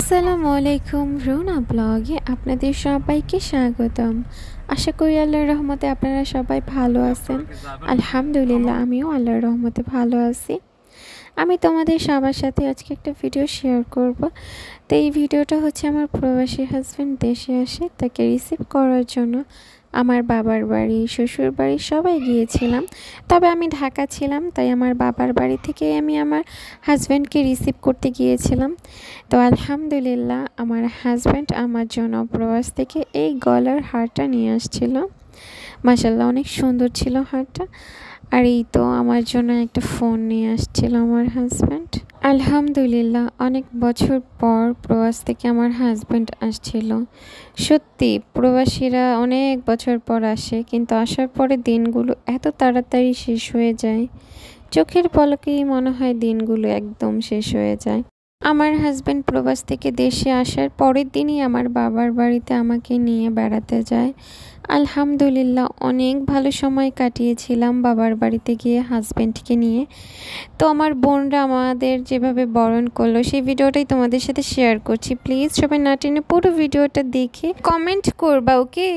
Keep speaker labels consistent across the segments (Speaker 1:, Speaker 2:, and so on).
Speaker 1: আসসালামু আলাইকুম রুনা ব্লগে আপনাদের সবাইকে স্বাগতম। আশা করি আল্লাহর রহমতে আপনারা সবাই ভালো আছেন। আলহামদুলিল্লাহ, আমিও আল্লাহর রহমতে ভালো আছি। আমি তোমাদের সবার সাথে আজকে একটা ভিডিও শেয়ার করব। তো এই ভিডিওটা হচ্ছে আমার প্রবাসী হাজব্যান্ড দেশে আসে, তাকে রিসিভ করার জন্য। আমার বাবার বাড়ি, শ্বশুর বাড়ি সবাই গিয়েছিলাম। তবে আমি ঢাকা ছিলাম, তাই আমার বাবার বাড়ি থেকে আমি আমার হাজব্যান্ডকে রিসিভ করতে গিয়েছিলাম। তো আলহামদুলিল্লাহ, আমার হাজব্যান্ড আমার জন্য প্রবাস থেকে এই গলার হারটা নিয়ে আসছিল। মাসাল্লাহ অনেক সুন্দর ছিল হারটা। আর এই তো আমার জন্য একটা ফোন নিয়ে আসছিল আমার হাজব্যান্ড আলহামদুলিল্লাহ, অনেক বছর পর প্রবাস থেকে আমার হাজব্যান্ড আসছিল। সত্যি, প্রবাসীরা অনেক বছর পর আসে, কিন্তু আসার পরে দিনগুলো এত তাড়াতাড়ি শেষ হয়ে যায়। চোখের পলকেই মনে হয় দিনগুলো একদম শেষ হয়ে যায়। আমার হাজব্যান্ড প্রবাস থেকে দেশে আসার পরের দিনই আমার বাবার বাড়িতে আমাকে নিয়ে বেড়াতে যায়। আলহামদুলিল্লাহ, অনেক ভালো সময় কাটিয়েছিলাম বাবার বাড়িতে গিয়ে হাজব্যান্ডকে নিয়ে। তো আমার বোনরা আমাদের যেভাবে বরণ করল, সেই ভিডিওটাই তোমাদের সাথে শেয়ার করছি। প্লিজ সবাই না টেনে পুরো ভিডিওটা দেখে কমেন্ট করবা ওকে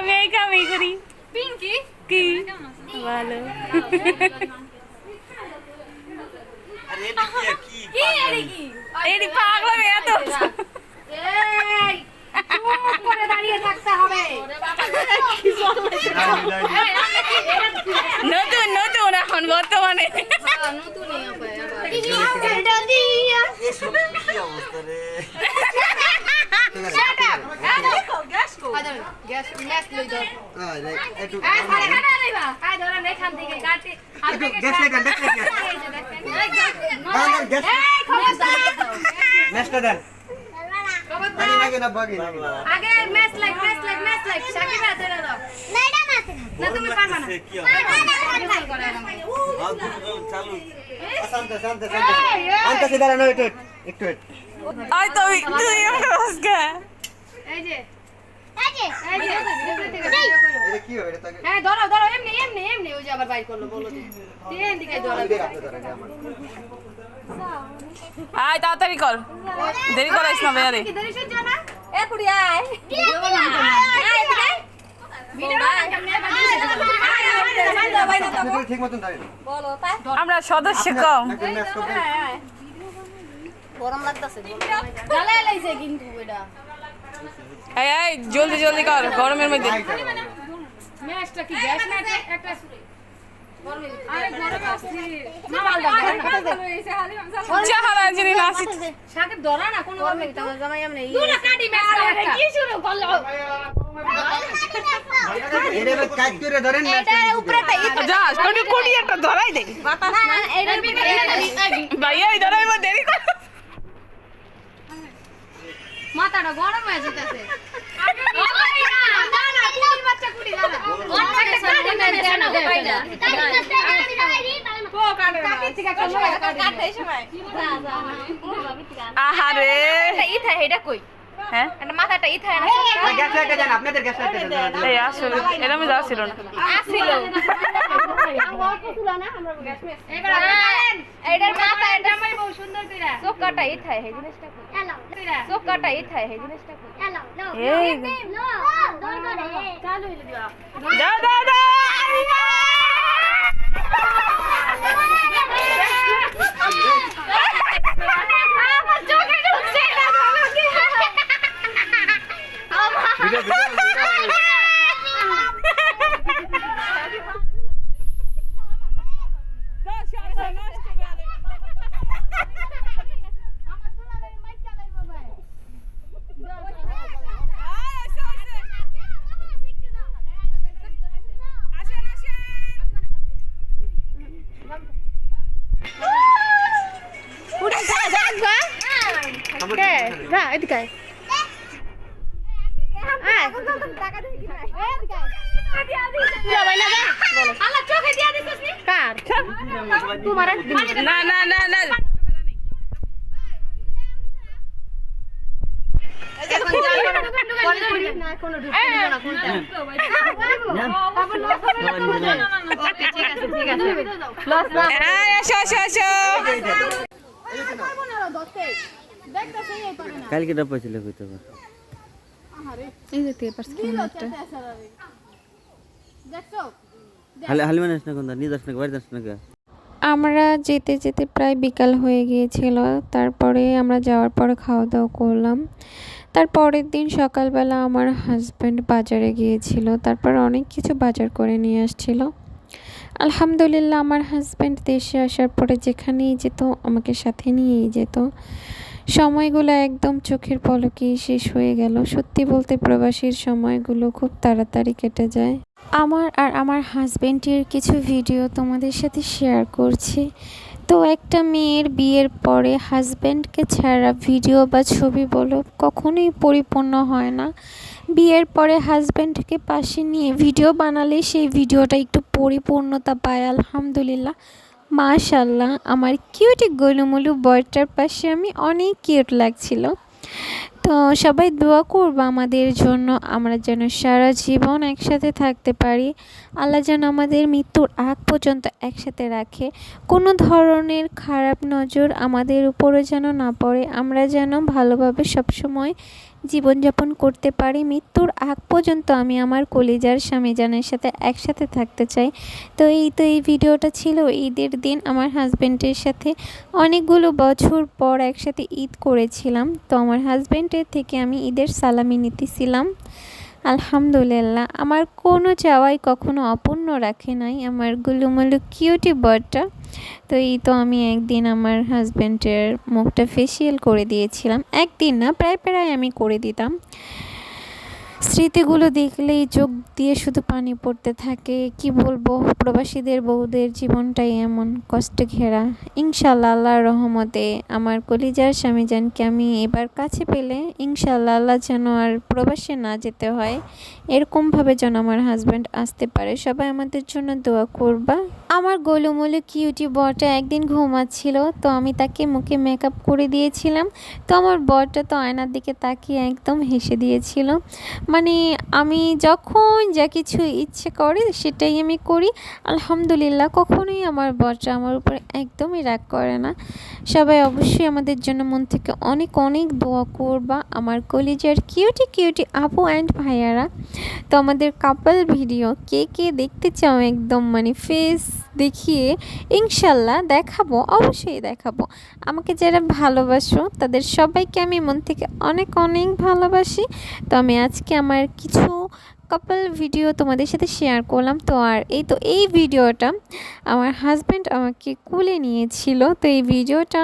Speaker 2: আমি এই কামই করি
Speaker 3: পিঙ্কি
Speaker 2: কি ভালো এটি পাগল এত
Speaker 3: করে দাঁড়িয়ে থাকতে হবে
Speaker 2: নতুন নতুন এখন বর্তমানে
Speaker 3: আগে match like match like match like Shakib হাতে দাও না? তুমি পারবা না।
Speaker 4: একটু।
Speaker 3: এই যে। হ্যাঁ ধরো ধরো এমনি এমনি এমনি ওই যে আবার বাইক করল বলো তিন দিকে ধরো।
Speaker 4: আপনি ধরেন আমার।
Speaker 2: আয় তাড়াতাড়ি কর। দেরি করাইস না বেয়ারে
Speaker 3: না? এ কুড়ি আয়। ভিডিও আয়
Speaker 2: আমরা সদস্য কম।
Speaker 4: একজন ম্যাচ করবেন।
Speaker 3: জ্বালা কিন্তু এটা
Speaker 2: এই এই জলদি জলদি কর গরমের মধ্যে ধরাই ভাইয়া ধরাইব দেরি কর
Speaker 3: মাথাটা গরম হয়ে যেতেছে না না কুড়ি বাচ্চা কুড়ি না একটা কাটি ম্যাচ দেন না কইলা ও কাটে কাটি থেকে গরম হয়ে যেতেছে।
Speaker 2: আহারে।
Speaker 3: এটা হেডা কই?
Speaker 2: হ্যাঁ
Speaker 3: মাথাটা ইথা না
Speaker 4: গ্যাস লাইটটা দেন আপনাদের গ্যাস লাইটটা দেন
Speaker 2: এই আসলে এটা আমি যাচ্ছিল না
Speaker 3: আসিল এটার মাথা এটা আমার বহু সুন্দর কইরা চোখটা ইথা হে জিনিসটা কই চোখটা ইথা হে জিনিসটা কই
Speaker 2: এই
Speaker 3: চালু হইলে দিও কে যা এদিকে আয়। কার? তোমার
Speaker 2: না না না না।
Speaker 3: এখন যা, পরে
Speaker 2: এই,
Speaker 5: কালকে ডাব্বা ছিল নিয়ে যাস না বাড়ি
Speaker 1: আমরা যেতে যেতে প্রায় বিকাল হয়ে গিয়েছিল। তারপরে আমরা যাওয়ার পরে খাওয়া দাওয়া করলাম। তার পরের দিন সকালবেলা আমার হাজব্যান্ড বাজারে গিয়েছিল। তারপর অনেক কিছু বাজার করে নিয়ে আসছিল। আলহামদুলিল্লাহ আমার হাজব্যান্ড দেশে আসার পরে যেখানেই যেত আমাকে সাথে নিয়েই যেত। সময়গুলো একদম চোখের পলকেই শেষ হয়ে গেল। সত্যি বলতে প্রবাসীর সময়গুলো খুব তাড়াতাড়ি কেটে যায়। আমার আর আমার হাজব্যান্ডের কিছু ভিডিও তোমাদের সাথে শেয়ার করছি। তো একটা মেয়ের বিয়ের পরে হাজব্যান্ডকে ছাড়া ভিডিও বা ছবি বলো কখনোই পরিপূর্ণ হয় না। বিয়ের পরে হাজব্যান্ডকে পাশে নিয়ে ভিডিও বানালে সেই ভিডিওটা একটু পরিপূর্ণতা পায়, আলহামদুলিল্লাহ। মাশাল্লাহ আমার কিউটি গোলুমুলু বয়টার পাশে আমি অনেক কিউট লাগছিল। তো সবাই দোয়া করব আমাদের জন্য, আমরা যেন সারা জীবন একসাথে থাকতে পারি। আল্লাহ যেন আমাদের মৃত্যুর আগ পর্যন্ত একসাথে রাখে। কোনো ধরনের খারাপ নজর আমাদের উপরে যেন না পড়ে, আমরা যেন ভালোভাবে সবসময় জীবনযাপন করতে পারি, মৃত্যুর আগ পর্যন্ত আমি আমার কলিজার স্বামীজানের সাথে একসাথে থাকতে চাই। তো এই তো এই ভিডিওটা ছিল ঈদের দিন আমার হাজব্যান্ডের সাথে। অনেকগুলো বছর পর একসাথে ঈদ করেছিলাম। তো আমার হাজব্যান্ডের থেকে আমি ঈদের সালামি নিতেছিলাম। আলহামদুলিল্লাহ। আমার কোনো চাওয়াই কখনো অপূর্ণ রাখে নাই। আমার গুলুমুলু কিউটি বার্ডটা তো এই তো আমি একদিন আমার হাজব্যান্ডের মুখটা ফেসিয়াল করে দিয়েছিলাম। একদিন না, প্রায় প্রায় আমি করে দিতাম। স্মৃতিগুলো দেখলেই চোখ দিয়ে শুধু পানি পড়তে থাকে। কি বলব, প্রবাসীদের, বউদের জীবনটাই এমন কষ্টে ঘেরা। ইনশাল্লাহ আল্লাহর রহমতে আমার কলিজার স্বামীজানকে আমি এবার কাছে পেলে ইনশাল্লাহ আল্লাহ যেন আর প্রবাসে না যেতে হয়, এরকমভাবে যেন আমার হাজব্যান্ড আসতে পারে। সবাই আমাদের জন্য দোয়া করবা। আমার গোলুমুলু কিউটি বরটা একদিন ঘুমাচ্ছিল, তো আমি তাকে মুখে মেকআপ করে দিয়েছিলাম। তো আমার বরটা তো আয়নার দিকে তাকিয়ে একদম হেসে দিয়েছিল। মানে আমি যখন যা কিছু ইচ্ছে করে সেটাই আমি করি। আলহামদুলিল্লাহ, কখনোই আমার বরটা আমার উপরে একদমই রাগ করে না। সবাই অবশ্যই আমাদের জন্য মন থেকে অনেক অনেক দোয়া করবা। আমার কলেজের কিউটি কিউটি আপু অ্যান্ড ভাইয়ারা, তো আমাদের কাপল ভিডিও কে কে দেখতে চাও একদম মানে ফেস দেখিয়ে ইনশাল্লাহ দেখাবো, অবশ্যই দেখাবো। আমাকে যারা ভালোবাসো তাদের সবাইকে আমি মন থেকে অনেক অনেক ভালোবাসি। তো আমি আজকে আমার কিছু কাপল ভিডিও তোমাদের সাথে শেয়ার করলাম। তো আর এই তো এই ভিডিওটা আমার হাজব্যান্ড আমাকে কুলে নিয়েছিল। তো এই ভিডিওটা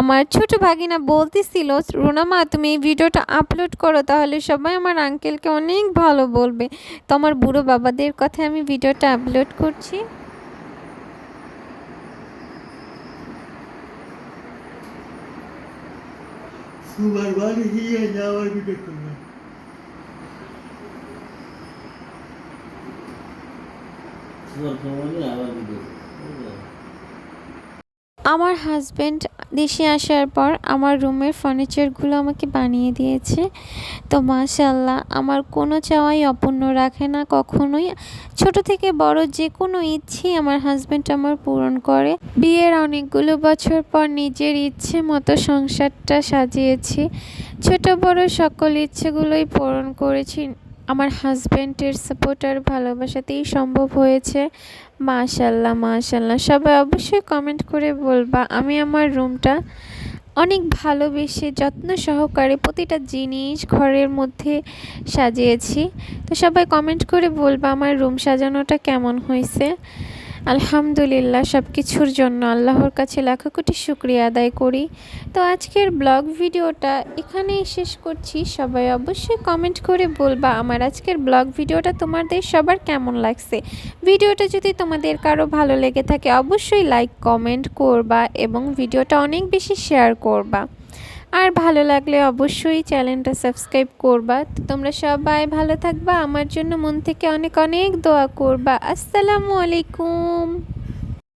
Speaker 1: আমার ছোট ভাগিনা বলতেছিল রুনামা তুমি এই ভিডিওটা আপলোড করো, তাহলে সবাই আমার আঙ্কেলকে অনেক ভালো বলবে। তো আমার বুড়ো বাবাদের কথায় আমি ভিডিওটা আপলোড করছি।
Speaker 5: সুবার বাড়ি যাওয়ার ভিডিও করবে সুবার খাওয়ালে
Speaker 1: আমার হাজব্যান্ড দেশে আসার পর আমার রুমের ফার্নিচারগুলো আমাকে বানিয়ে দিয়েছে। তো মাশাল্লাহ আমার কোনো চাওয়াই অপূর্ণ রাখে না কখনোই। ছোট থেকে বড় যে কোনো ইচ্ছেই আমার হাজব্যান্ড আমার পূরণ করে। বিয়ের অনেকগুলো বছর পর নিজের ইচ্ছে মতো সংসারটা সাজিয়েছি। ছোট বড় সকল ইচ্ছেগুলোই পূরণ করেছি। আমার হাজব্যান্ডের সাপোর্ট আর ভালোবাসাতেই সম্ভব হয়েছে। মাশাল্লাহ মাশাল্লাহ সবাই অবশ্যই কমেন্ট করে বলবা, আমি আমার রুমটা অনেক ভালোবেসে যত্ন সহকারে প্রতিটা জিনিস ঘরের মধ্যে সাজিয়েছি। তো সবাই কমেন্ট করে বলবা আমার রুম সাজানোটা কেমন হয়েছে। আলহামদুলিল্লাহ সব কিছুর জন্য আল্লাহর কাছে লাখো কোটি শুক্রিয়া আদায় করি। তো আজকের ব্লগ ভিডিওটা এখানেই শেষ করছি। সবাই অবশ্যই কমেন্ট করে বলবা আমার আজকের ব্লগ ভিডিওটা তোমাদের সবার কেমন লাগছে। ভিডিওটা যদি তোমাদের কারও ভালো লেগে থাকে, অবশ্যই লাইক কমেন্ট করবা এবং ভিডিওটা অনেক বেশি শেয়ার করবা। আর ভালো লাগলে অবশ্যই চ্যানেলটা সাবস্ক্রাইব করবা। তো তোমরা সবাই ভালো থাকবা। আমার জন্য মন থেকে অনেক অনেক দোয়া করবা। আসসালামু আলাইকুম।